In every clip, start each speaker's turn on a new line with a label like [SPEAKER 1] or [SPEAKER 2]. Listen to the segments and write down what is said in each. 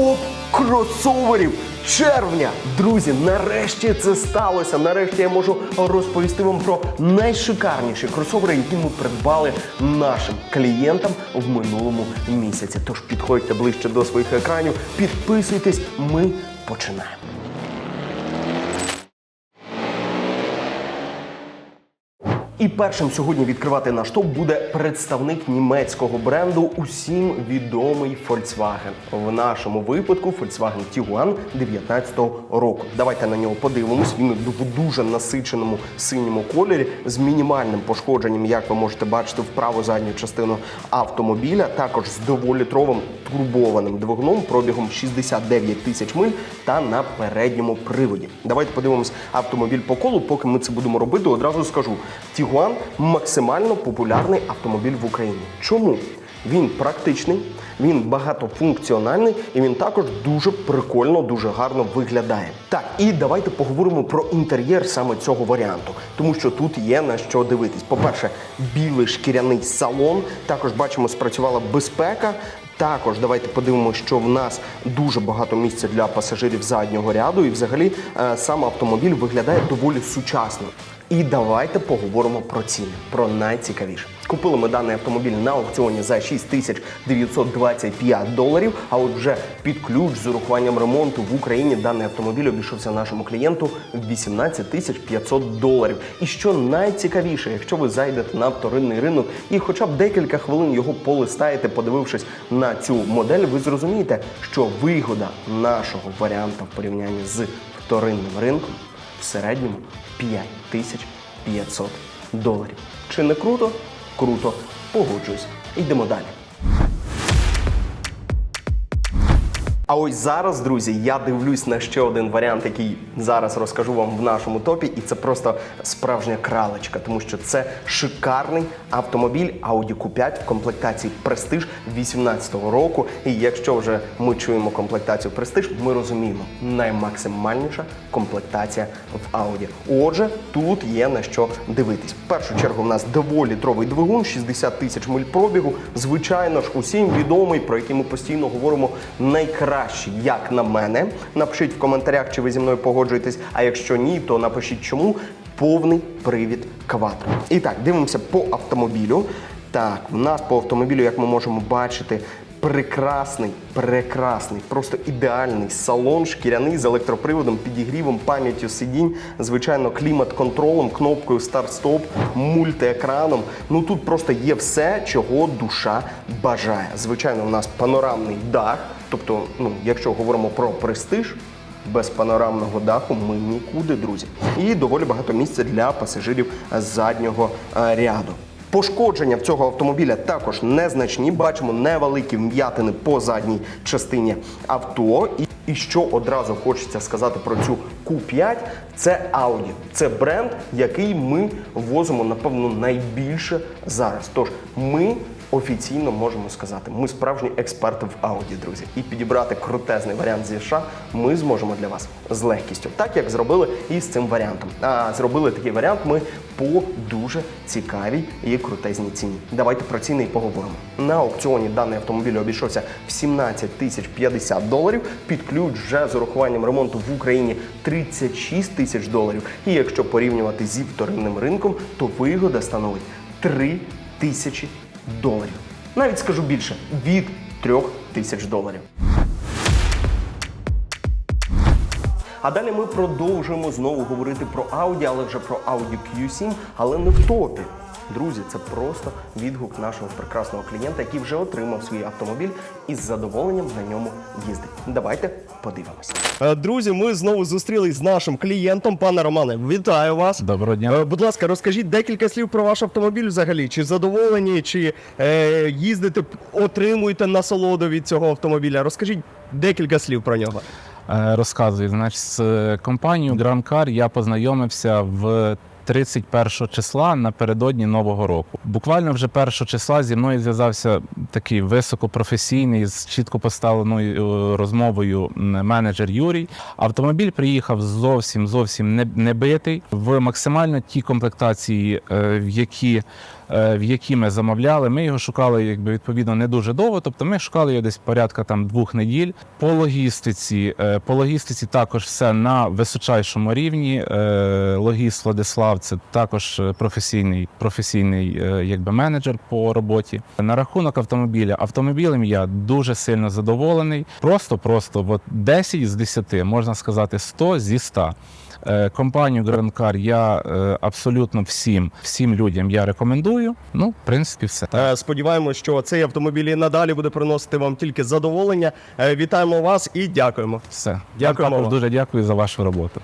[SPEAKER 1] топ кросоверів червня. Друзі, нарешті це сталося. Нарешті я можу розповісти вам про найшикарніші кросовери, які ми придбали нашим клієнтам в минулому місяці. Тож підходьте ближче до своїх екранів, підписуйтесь. Ми починаємо. І першим сьогодні відкривати наш топ буде представник німецького бренду, усім відомий Volkswagen. В нашому випадку Volkswagen Tiguan 19-го року. Давайте на нього подивимось. Він в дуже насиченому синьому кольорі з мінімальним пошкодженням, як ви можете бачити, в праву задню частину автомобіля. Також з дволітровим турбованим двигуном пробігом 69 тисяч миль та на передньому приводі. Давайте подивимось автомобіль по колу. Поки ми це будемо робити, одразу скажу: Tiguan максимально популярний автомобіль в Україні. Чому? Він практичний, він багатофункціональний і він також дуже прикольно, дуже гарно виглядає. Так, і давайте поговоримо про інтер'єр саме цього варіанту, тому що тут є на що дивитись. По-перше, білий шкіряний салон. Також бачимо, спрацювала безпека. Також давайте подивимося, що в нас дуже багато місця для пасажирів заднього ряду, і взагалі е, сам автомобіль виглядає доволі сучасно. І давайте поговоримо про ціни, про найцікавіше. Купили ми даний автомобіль на аукціоні за 6925 доларів. А от вже під ключ з урахуванням ремонту в Україні даний автомобіль обійшовся нашому клієнту в 18 тисяч 500 доларів. І що найцікавіше, якщо ви зайдете на вторинний ринок і хоча б декілька хвилин його полистаєте, подивившись на цю модель, ви зрозумієте, що вигода нашого варіанта в порівнянні з вторинним ринком в середньому 5500 доларів. Чи не круто? Круто. Погоджуюсь. Йдемо далі. А ось зараз, друзі, я дивлюсь на ще один варіант, який зараз розкажу вам в нашому топі, і це просто справжня кралечка, тому що це шикарний автомобіль Audi Q5 в комплектації Prestige 18-го року. І якщо вже ми чуємо комплектацію Prestige, ми розуміємо наймаксимальніша комплектація в Audi. Отже, тут є на що дивитись. В першу чергу в нас дволітровий двигун, 60 тисяч миль пробігу. Звичайно ж, усім відомий, про який ми постійно говоримо, найкращий, як на мене. Напишіть в коментарях, чи ви зі мною погоджуєтесь. А якщо ні, то напишіть чому. Повний привід Quattro. І так, дивимося по автомобілю. Так, в нас по автомобілю, як ми можемо бачити, прекрасний, прекрасний, просто ідеальний салон, шкіряний з електроприводом, підігрівом, пам'яттю сидінь, звичайно, клімат-контролем, кнопкою старт-стоп, мультиекраном. Ну тут просто є все, чого душа бажає. Звичайно, у нас панорамний дах. Тобто, ну, якщо говоримо про престиж, без панорамного даху ми нікуди, друзі. І доволі багато місця для пасажирів заднього е, ряду. Пошкодження в цього автомобіля також незначні. Бачимо невеликі вм'ятини по задній частині авто. І що одразу хочеться сказати про цю Q5, це Audi. Це бренд, який ми возимо, напевно, найбільше зараз. Тож ми офіційно можемо сказати, ми справжні експерти в Audi, друзі. І підібрати крутезний варіант зі США ми зможемо для вас з легкістю, так як зробили і з цим варіантом. А зробили такий варіант ми по дуже цікавій і крутезній ціні. Давайте про ціни і поговоримо. На аукціоні даний автомобіль обійшовся в 17 тисяч 50 доларів. Під ключ вже з урахуванням ремонту в Україні 36 тисяч доларів. І якщо порівнювати зі вторинним ринком, то вигода становить 3 тисячі доларів. Навіть скажу більше від 3 тисяч доларів. А далі ми продовжуємо знову говорити про Audi, але вже про Audi Q7, але не в топі. Друзі, це просто відгук нашого прекрасного клієнта, який вже отримав свій автомобіль і з задоволенням на ньому їздить. Давайте подивимося. Е, Друзі, ми знову зустрілись з нашим клієнтом. Пане Романе, вітаю вас.
[SPEAKER 2] Доброго дня.
[SPEAKER 1] Е, Будь ласка, розкажіть декілька слів про ваш автомобіль взагалі. Чи задоволені, чи е, їздите, отримуєте насолоду від цього автомобіля? Розкажіть декілька слів про нього.
[SPEAKER 2] Е, Розказую. Значить, з компанією Grand Car я познайомився в 31 числа напередодні Нового року. Буквально вже 1 числа зі мною зв'язався такий високопрофесійний з чітко поставленою е, розмовою менеджер Юрій. Автомобіль приїхав зовсім зовсім не, битий в максимально ті комплектації, е, в які е, в які ми замовляли. Ми його шукали якби відповідно не дуже довго. Тобто ми шукали його десь порядка там двох неділь. По логістиці, по логістиці також все на височайшому рівні. Логіст Владислав це також е, професійний, професійний е, якби менеджер по роботі. На рахунок автомобіля, автомобілем я дуже сильно задоволений. Просто, просто от 10 з 10, можна сказати, 100 зі 100. Е, Компанію Grand Car я абсолютно всім, всім людям я рекомендую. Ну, в принципі, все.
[SPEAKER 1] Сподіваємось, що цей автомобіль і надалі буде приносити вам тільки задоволення. Вітаємо вас і дякуємо.
[SPEAKER 2] Все.
[SPEAKER 1] Дякуємо вам.
[SPEAKER 2] дуже дякую за вашу роботу.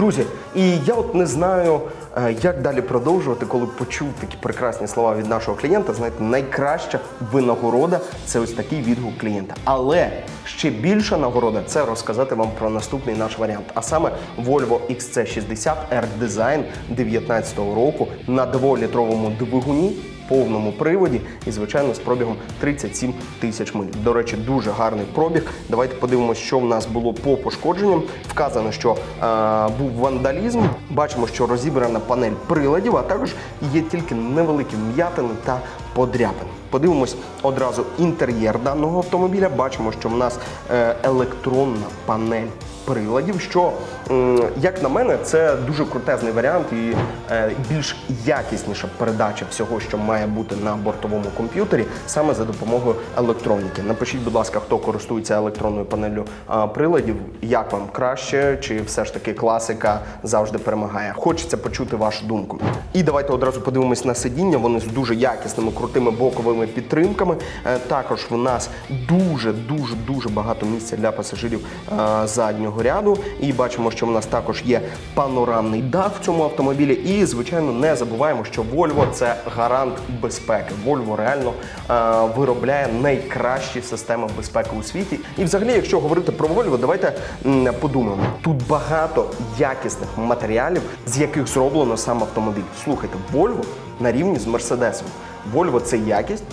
[SPEAKER 1] Друзі, і я от не знаю, е, як далі продовжувати, коли почув такі прекрасні слова від нашого клієнта. Знаєте, найкраща винагорода це ось такий відгук клієнта. Але ще більша нагорода це розказати вам про наступний наш варіант. А саме Volvo XC60 R Design 2019 року на 2-літровому двигуні. Повному приводі і, звичайно, з пробігом 37 тисяч миль. До речі, дуже гарний пробіг. Давайте подивимося, що в нас було по пошкодженням. Вказано, що е, був вандалізм. Бачимо, що розібрана панель приладів, а також є тільки невеликі вм'ятини та подряпини. Подивимось одразу інтер'єр даного автомобіля. Бачимо, що в нас е, електронна панель приладів, що, як на мене, це дуже крутезний варіант і е, більш якісніша передача всього, що має бути на бортовому комп'ютері, саме за допомогою електроніки. Напишіть, будь ласка, хто користується електронною панелью приладів, як вам краще, чи все ж таки класика завжди перемагає. Хочеться почути вашу думку. І давайте одразу подивимось на сидіння. Вони з дуже якісними, крутими боковими підтримками. Е, Також в нас дуже, дуже, дуже багато місця для пасажирів е, заднього ряду. І бачимо, що в нас також є панорамний дах в цьому автомобілі. І, звичайно, не забуваємо, що Volvo це гарант безпеки. Volvo реально е, виробляє найкращі системи безпеки у світі. І, взагалі, якщо говорити про Volvo, давайте м, подумаємо. Тут багато якісних матеріалів, з яких зроблено сам автомобіль. Слухайте, Volvo на рівні з Мерседесом. Volvo це якість,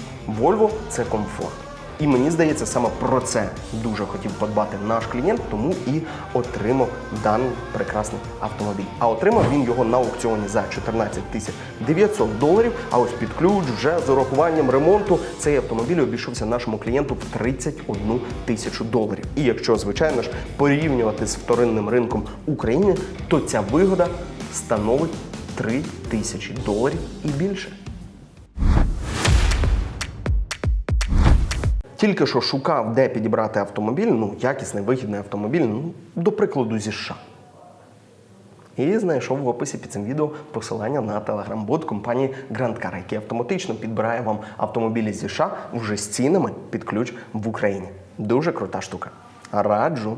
[SPEAKER 1] Volvo це комфорт. І мені здається, саме про це дуже хотів подбати наш клієнт, тому і отримав даний прекрасний автомобіль. А отримав він його на аукціоні за 14 тисяч 900 доларів. А ось під ключ вже з урахуванням ремонту цей автомобіль обійшовся нашому клієнту в 31 тисячу доларів. І якщо, звичайно ж, порівнювати з вторинним ринком України, то ця вигода становить 3 тисячі доларів і більше. Тільки що шукав, де підібрати автомобіль, ну, якісний, вигідний автомобіль, ну, до прикладу, зі США. І знайшов в описі під цим відео посилання на телеграм-бот компанії Grand Car, який автоматично підбирає вам автомобілі зі США вже з цінами під ключ в Україні. Дуже крута штука. Раджу.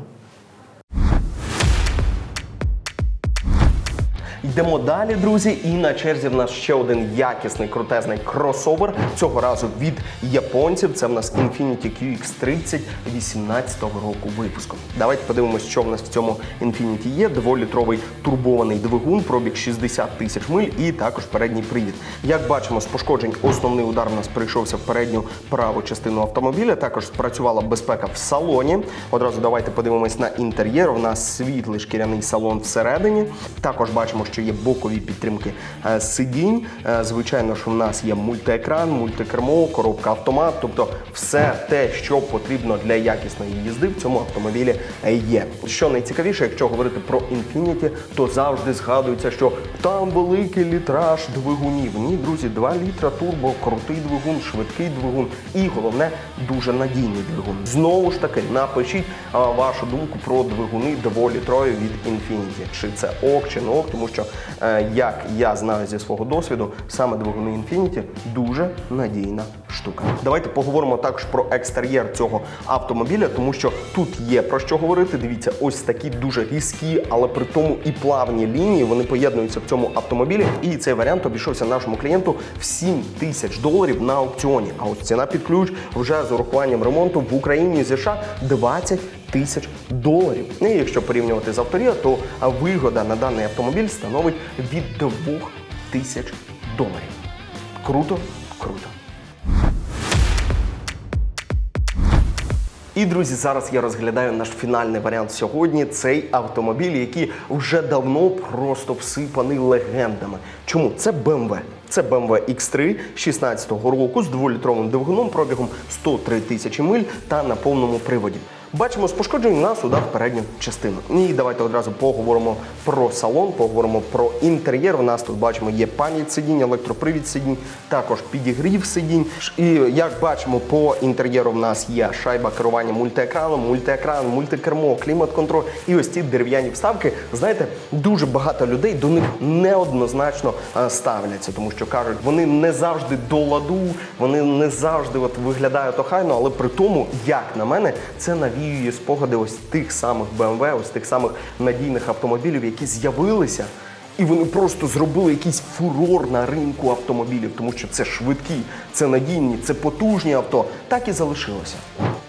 [SPEAKER 1] Йдемо далі, друзі. І на черзі в нас ще один якісний крутезний кросовер. Цього разу від японців. Це в нас Infiniti QX30 18 року випуску. Давайте подивимося, що в нас в цьому Infiniti є. Дволітровий турбований двигун, пробіг 60 тисяч миль і також передній привід. Як бачимо, з пошкоджень основний удар у нас прийшовся в передню праву частину автомобіля. Також спрацювала безпека в салоні. Одразу давайте подивимось на інтер'єр. У нас світлий шкіряний салон всередині. Також бачимо, що є бокові підтримки е, сидінь. Е, Звичайно, що в нас є мультиекран, мультикермо, коробка автомат, тобто все те, що потрібно для якісної їзди в цьому автомобілі е, є. Що найцікавіше, якщо говорити про Infiniti, то завжди згадується, що там великий літраж двигунів. Ні, друзі, 2 літра турбо, крутий двигун, швидкий двигун і головне дуже надійний двигун. Знову ж таки, напишіть вашу думку про двигуни дволітрові від Infiniti. Чи це ок, чи не ок, тому що як я знаю зі свого досвіду, саме двигуни Infiniti дуже надійна штука. Давайте поговоримо також про екстер'єр цього автомобіля, тому що тут є про що говорити. Дивіться, ось такі дуже різкі, але при тому і плавні лінії. Вони поєднуються в цьому автомобілі. І цей варіант обійшовся нашому клієнту в 7 тисяч доларів на аукціоні. А ось ціна під ключ вже з урахуванням ремонту в Україні і США 20 тисяч доларів. І якщо порівнювати з авторія, то вигода на даний автомобіль становить від 2 тисяч доларів. Круто, круто. І друзі, зараз я розглядаю наш фінальний варіант сьогодні. Цей автомобіль, який вже давно просто всипаний легендами. Чому це BMW? Це BMW X3 16-го року з дволітровим двигуном пробігом 103 тисячі миль та на повному приводі. Бачимо з пошкоджень у нас удар передню частину. І давайте одразу поговоримо про салон, поговоримо про інтер'єр. У нас тут бачимо є пам'ять сидінь, електропривід сидінь, також підігрів сидінь. І як бачимо, по інтер'єру в нас є шайба керування мультиекраном, мультиекран, мультикермо, клімат-контроль і ось ці дерев'яні вставки. Знаєте, дуже багато людей до них неоднозначно е, ставляться, тому що кажуть, вони не завжди до ладу, вони не завжди от виглядають охайно, але при тому, як на мене, це навіює спогади ось тих самих BMW, ось тих самих надійних автомобілів, які з'явилися. І вони просто зробили якийсь фурор на ринку автомобілів, тому що це швидкі, це надійні, це потужні авто. Так і залишилося.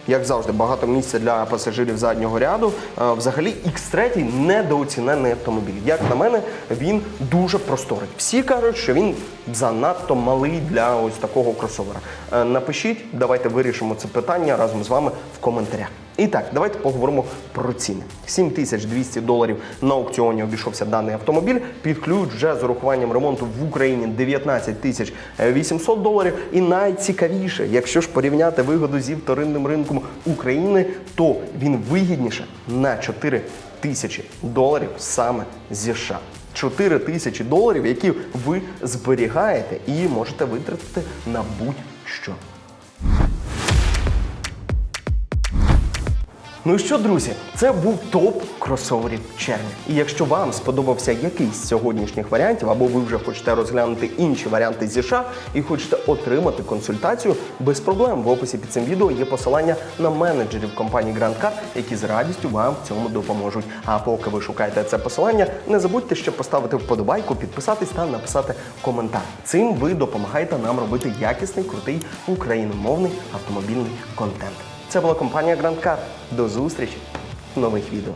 [SPEAKER 1] Як завжди, багато місця для пасажирів заднього ряду. Е, Взагалі, X3 недооцінений автомобіль. Як на мене, він дуже просторий. Всі кажуть, що він занадто малий для ось такого кросовера. Е, Напишіть, давайте вирішимо це питання разом з вами в коментарях. І так, давайте поговоримо про ціни. 7200 доларів на аукціоні обійшовся даний автомобіль. Під ключ вже з урахуванням ремонту в Україні 19 тисяч 800 доларів. І найцікавіше, якщо ж порівняти вигоду зі вторинним ринком України, то він вигідніше на 4 тисячі доларів саме зі США. 4 тисячі доларів, які ви зберігаєте і можете витратити на будь-що. Ну і що, друзі, це був топ кросоверів червня. І якщо вам сподобався якийсь з сьогоднішніх варіантів, або ви вже хочете розглянути інші варіанти зі США і хочете отримати консультацію, без проблем в описі під цим відео є посилання на менеджерів компанії Grand Car, які з радістю вам в цьому допоможуть. А поки ви шукаєте це посилання, не забудьте ще поставити вподобайку, підписатись та написати коментар. Цим ви допомагаєте нам робити якісний, крутий україномовний автомобільний контент. Це була компанія Grand Car. До зустрічі в нових відео.